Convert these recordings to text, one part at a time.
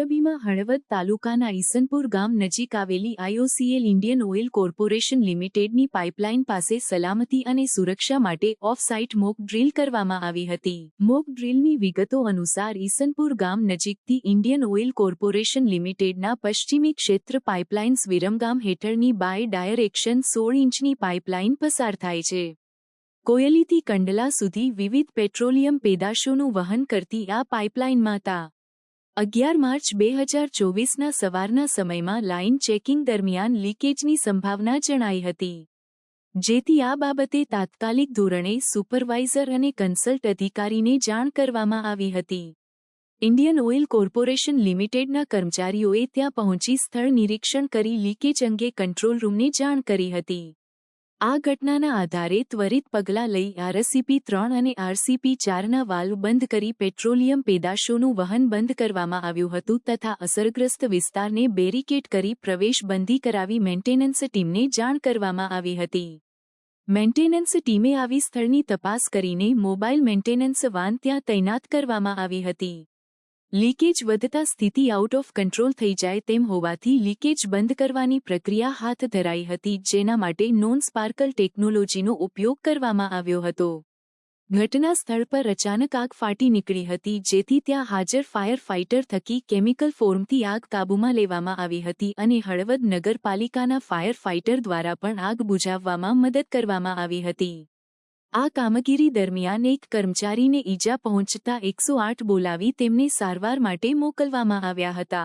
મોરબીમાં હળવદ તાલુકાના ઈસનપુર ગામ નજીક આવેલી આઈઓસીએલ ઇન્ડિયન ઓઇલ કોર્પોરેશન લિમિટેડની પાઇપલાઇન પાસે સલામતી અને સુરક્ષા માટે ઓફ સાઇટ મોક ડ્રીલ કરવામાં આવી હતી. મોક ડ્રીલની વિગતો અનુસાર ઈસનપુર ગામ નજીકથી ઇન્ડિયન ઓઇલ કોર્પોરેશન લિમિટેડના પશ્ચિમી ક્ષેત્ર પાઇપલાઇન્સ વિરમગામ હેઠળની બાય ડાયરેક્શન સોળ ઇંચની પાઇપલાઇન પસાર થાય છે. કોયલીથી કંડલા સુધી વિવિધ પેટ્રોલિયમ પેદાશોનું વહન કરતી આ પાઇપલાઇનમાં તા અગિયાર માર્ચ બે હજાર ચોવીસના સવારના સમયમાં લાઇન ચેકિંગ દરમિયાન લીકેજની સંભાવના જણાઈ હતી. જેથી આ બાબતે તાત્કાલિક ધોરણે સુપરવાઇઝર અને કન્સલ્ટ અધિકારીને જાણ કરવામાં આવી હતી. ઇન્ડિયન ઓઇલ કોર્પોરેશન લિમિટેડના કર્મચારીઓએ ત્યાં પહોંચી સ્થળ નિરીક્ષણ કરી લીકેજ અંગે કંટ્રોલ રૂમને જાણ કરી હતી. આ ઘટનાના આધારે ત્વરિત પગલાં લઈ આરસીપી ત્રણ અને આરસીપી ચારના વાલ્વ બંધ કરી પેટ્રોલિયમ પેદાશોનું વહન બંધ કરવામાં આવ્યું હતું તથા અસરગ્રસ્ત વિસ્તારને બેરિકેડ કરી પ્રવેશ બંધી કરાવી મેન્ટેનન્સ ટીમને જાણ કરવામાં આવી હતી. મેન્ટેનન્સ ટીમે આવી સ્થળની તપાસ કરીને મોબાઈલ મેન્ટેનન્સ વાન ત્યાં તૈનાત કરવામાં આવી હતી. લીકેજ વધતા સ્થિતિ આઉટ ઓફ કંટ્રોલ થઈ જાય તેમ હોવાથી લીકેજ બંધ કરવાની પ્રક્રિયા હાથ ધરાઈ હતી, જેના માટે નોન સ્પાર્કલ ટેકનોલોજીનો ઉપયોગ કરવામાં આવ્યો હતો. ઘટના સ્થળ પર અચાનક આગ ફાટી નીકળી હતી, જેથી ત્યાં હાજર ફાયર ફાઇટર થકી કેમિકલ ફોર્મથી આગ કાબૂમાં લેવામાં આવી હતી અને હળવદ નગરપાલિકાના ફાયર ફાઇટર દ્વારા પણ આગ બુઝાવવામાં મદદ કરવામાં આવી હતી. આ કામગીરી દરમિયાન એક કર્મચારીને ઈજા પહોંચતા એકસો આઠ બોલાવી તેમને સારવાર માટે મોકલવામાં આવ્યા હતા.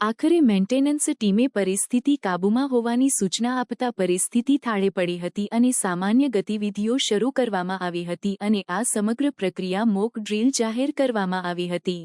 આખરે મેન્ટેનન્સ ટીમે પરિસ્થિતિ કાબૂમાં હોવાની સૂચના આપતા પરિસ્થિતિ થાળે પડી હતી અને સામાન્ય ગતિવિધિઓ શરૂ કરવામાં આવી હતી અને આ સમગ્ર પ્રક્રિયા મોક ડ્રીલ જાહેર કરવામાં આવી હતી.